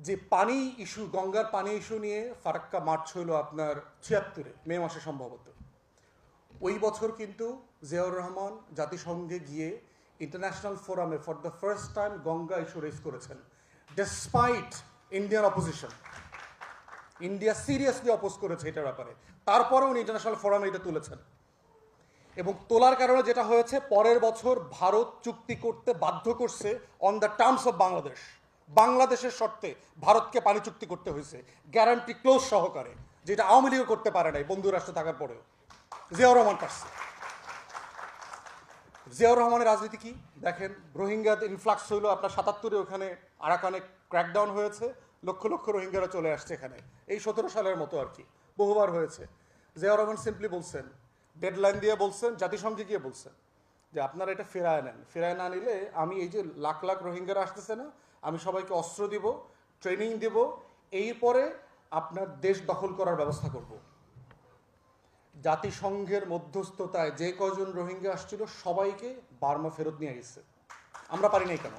যে পানি ইস্যু, গঙ্গার পানি ইস্যু নিয়ে ফারাক্কা মার্চ হইল আপনার ছিয়াত্তরে, মে মাসে সম্ভবত। ওই বছর কিন্তু জিয়াউর রহমান জাতিসংঘে গিয়ে ইন্টারন্যাশনাল ফোরামে for the first time Ganga issue raise করেছেন despite Indian opposition India seriously oppose করেছে এটার ব্যাপারে। তারপরে উনি ইন্টারন্যাশনাল ফোরামে এটা তুলেছেন। এবং তোলার কারণে যেটা হয়েছে, পরের বছর ভারত চুক্তি করতে বাধ্য করছে on the terms of Bangladesh বাংলাদেশের শর্তে ভারতকে পানি চুক্তি করতে হয়েছে গ্যারান্টি ক্লোজ সহকারে, যেটা আওয়ামী লীগও করতে পারে নাই, বন্ধু রাষ্ট্র থাকার পরেও। জিয়াউর রহমান পারছে। জিয়াউর রহমানের রাজনীতি কি? দেখেন রোহিঙ্গাতে ইনফ্লাক্স হইল আপনার সাতাত্তরে, ওখানে আরাকানে ক্র্যাকডাউন হয়েছে, লক্ষ লক্ষ রোহিঙ্গারা চলে আসছে এখানে। এই সতেরো সালের মতো আর কি, বহুবার হয়েছে। জিয়াউর রহমান সিম্পলি বলছেন ডেডলাইন দিয়ে বলছেন, জাতিসংঘে গিয়ে বলছেন। যে আপনারা এটা ফেরায় নেন। ফেরায় না নিলে আমি এই যে লাখ লাখ রোহিঙ্গারা আসতেছে না, আমি সবাইকে অস্ত্র দিব, ট্রেনিং দেব, এরপরে আপনার দেশ দখল করার ব্যবস্থা করব। জাতিসংঘের মধ্যস্থতায় যে কজন রোহিঙ্গা আসছিল সবাইকে বার্মা ফেরত নিয়ে গেছে। আমরা পারি নাই কেন?